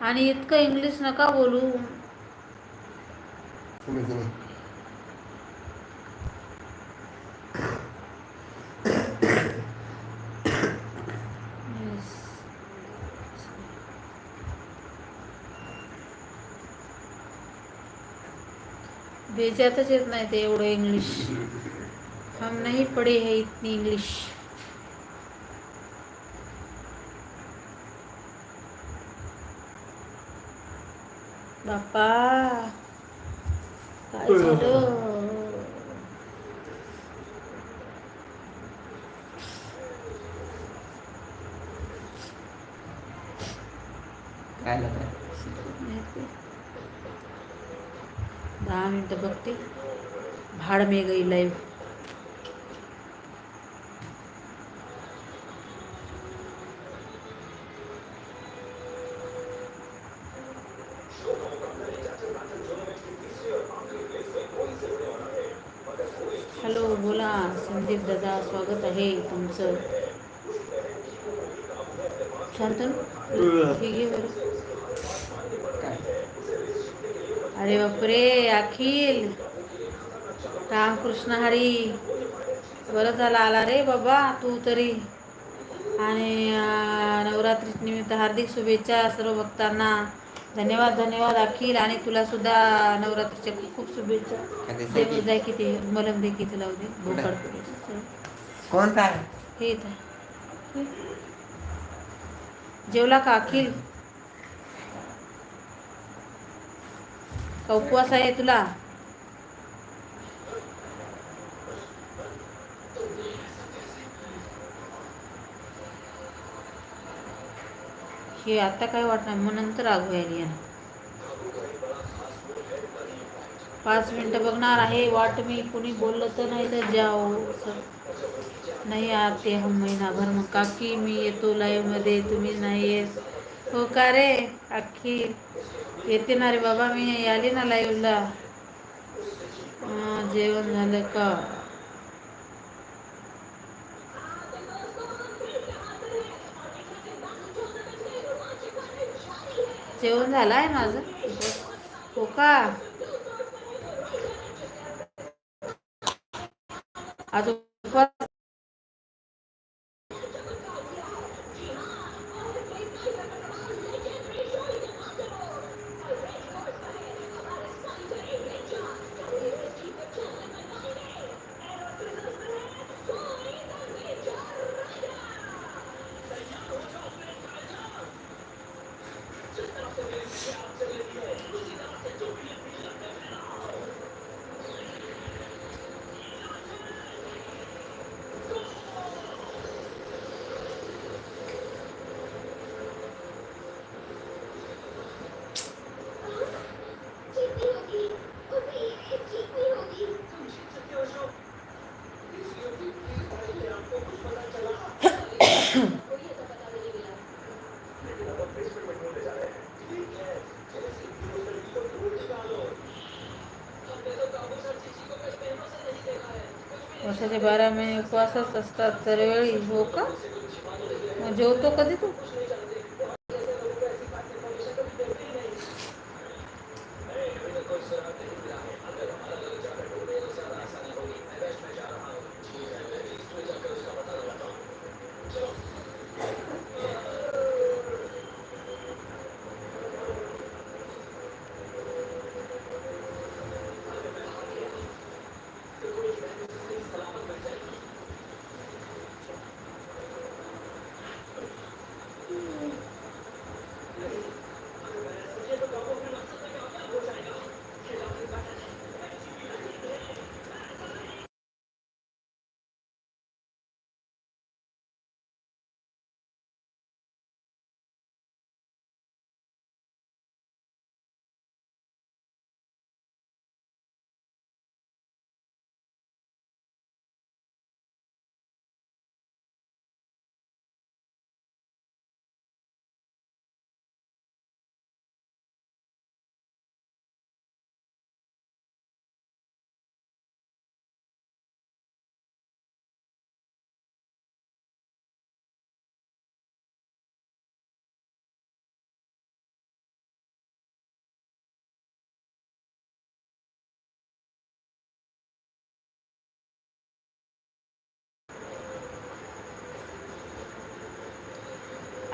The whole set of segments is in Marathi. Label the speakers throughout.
Speaker 1: आणि इतकं इंग्लिश नका बोलू. बेजातच येत नाही ते एवढं इंग्लिश हम नहीं पढ़े है इतनी इंग्लिश बाप्पा काय झालं
Speaker 2: काय लागतं
Speaker 1: दहा मिनटं बघते भाड मे गई लाईव्ह हॅलो बोला संदीप दादा स्वागत आहे तुमचं. शांतनु? हे बरं. अरे बापरे अखिल. रामकृष्ण हरी. बरं झालं आला रे बाबा तू तरी. आणि नवरात्री निमित्त हार्दिक शुभेच्छा सर्व भक्तांना. धन्यवाद धन्यवाद अखिल. आणि तुला सुद्धा नवरात्रीच्या खूप खूप शुभेच्छा किती मलम दे किती लावू दे? भोकाड.
Speaker 2: कोणता
Speaker 1: हे इथं. हे. जेवला का अखिल? का उपवास आहे तुला? हे आता काय वाटणार? मग नंतर आगू यायला या पाच मिनटं बघणार आहे. वाट मी कुणी बोललं तर नाही तर जाओ नाही आते हम महिनाभर. मग काकी मी येतो लाईव्हमध्ये. तुम्ही नाही येत. हो का रे? अख्खी येते ना रे बाबा. मी आली ना लाईव्हला. जेवण झालं का? जेवण झालं आहे माझं. हो का? आज वर्षाचे बारा महिने उपवासच असतात दरवेळी हो का? मग जेवतो कधी तू?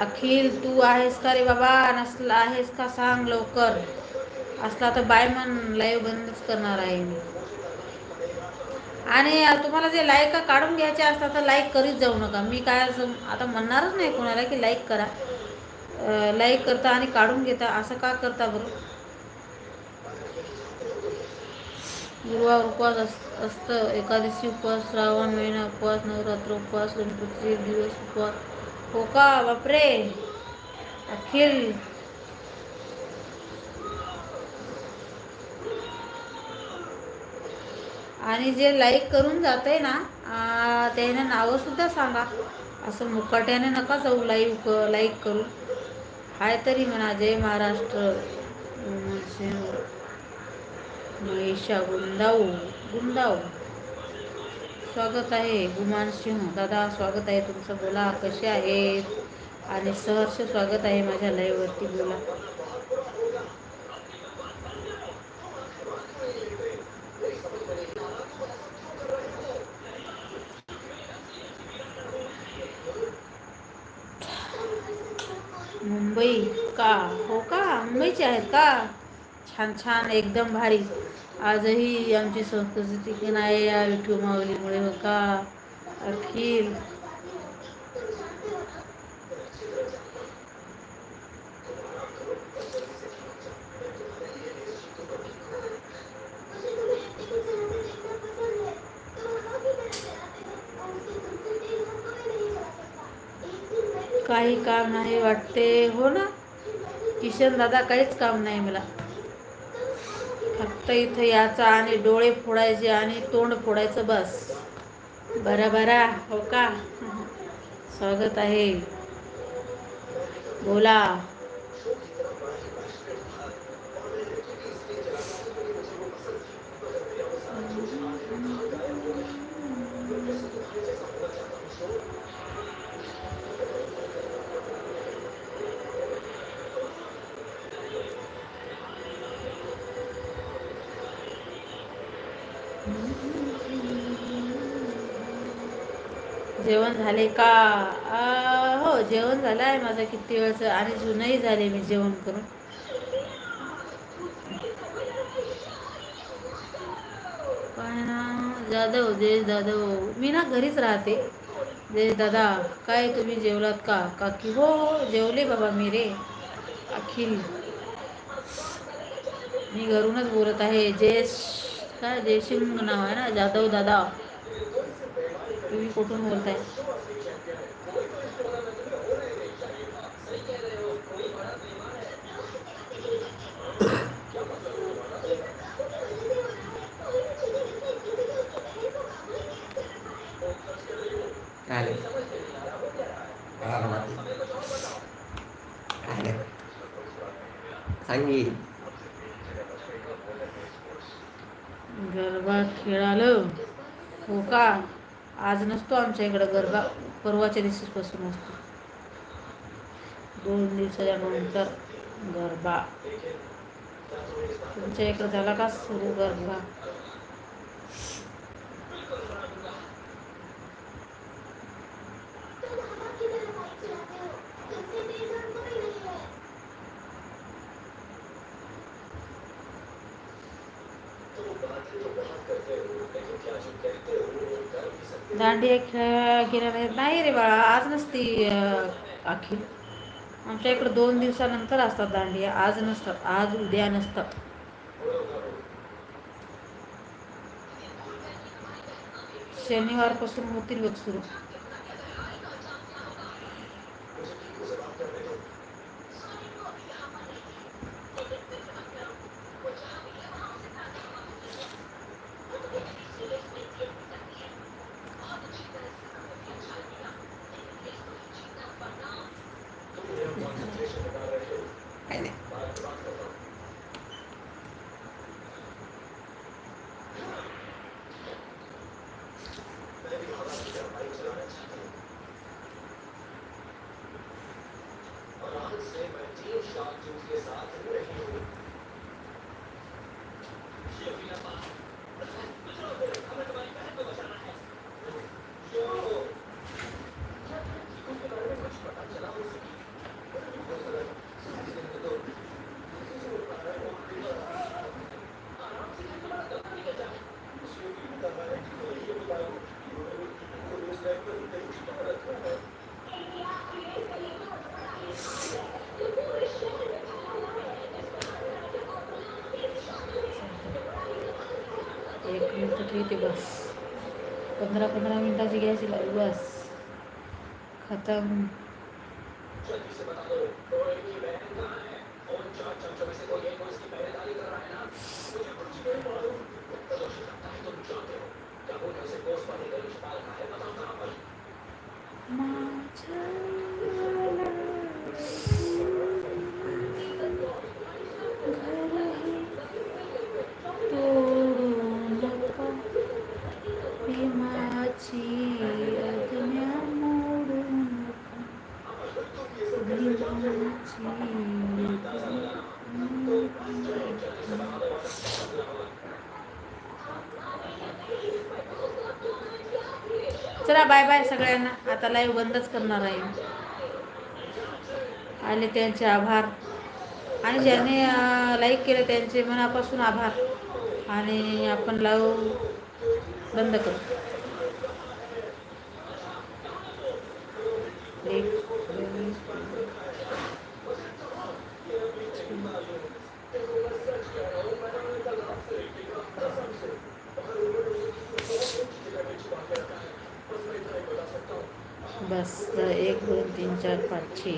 Speaker 1: अखिल तू आहेस का रे बाबा? नसला आहेस का सांग लवकर. असला तर बाय मन लाईव्ह बंदच करणार आहे मी. आणि तुम्हाला जे लाईक काढून घ्यायचे असतात तर लाईक करीत जाऊ नका. मी काय असं आता म्हणणारच नाही कोणाला की लाईक करा. लाईक करता आणि काढून घेता असं का करता बरं? गुरुवार उपवास अस असतं. एकादशी उपवास श्रावण महिना उपवास नवरात्र उपवास गणपतीचे दिवस उपवास. हो का बापरे. अखिल. आणि जे लाईक करून जात आहे ना त्याने त्यानं नावं सुद्धा सांगा. असं मुकाट्याने नका जाऊ लाईव्ह लाईक करून. हाय तरी म्हणा जय महाराष्ट्र. महेशा गुंदाऊ गुंदाऊ स्वागत आहे गुमान सिंह. दादा स्वागत आहे. तुमचं बोला कसे आहेत? आणि सहर्ष स्वागत आहे माझ्या लाईव्हवरती बोला. मुंबई का? हो का? मुंबईचे आहेत का? छान छान एकदम भारी. आजही आमची संस्कृती टिकून आहे या विठू माऊलीमुळे हो का? अखिल. काही काम नाही वाटते हो ना? किशन दादा काहीच काम नाही मला. फक्त इथं याचा आणि डोळे फोडायचे आणि तोंड फोडायचं बस. बरं बरा हो का? स्वागत आहे. बोला. जेवण झाले का? आ, हो जेवण झालं आहे माझं किती वेळचं आणि जुनही झाले मी जेवण करून. पण जाधव जयेश जाधव मी ना घरीच राहते. जयेश दादा काय तुम्ही जेवलात का? काकी हो हो जेवले बाबा मी रे. अखिल. मी घरूनच बोलत आहे. जयेश काय? जयसिंग नाव आहे ना? जाधव दादा. तुम्ही कुठून बोलताय
Speaker 2: काय आले काय आले सांगी
Speaker 1: गरबा खेळालं हो का असतो आमच्या इकडं गरबा परवाच्या दिवशीपासून असतो. दोन दिवसाच्या नंतर गरबा. तुमच्या इकडं झाला का सुरू गरबा? दांडिया खेळ गेल्या नाही. रे बाळा आज नसती अखिल. आमच्या इकडं दोन दिवसानंतर असतात दांडिया. आज नसतात आज उद्या नसतात. शनिवारपासून होतील बघ सुरू. एक मिनिट ठेवते बस पंधरा पंधरा मिनिटाची घ्यायची लागली बस खतम भीमाची bye bye सगळ्यांना. आता लाईव्ह बंदच करणार आहे. आले त्यांचे आभार. आणि ज्याने लाईक केलं त्यांचे मनापासून आभार. आणि आपण लाईव्ह बंद करू एक दोन बस एक दोन तीन चार पाच छे.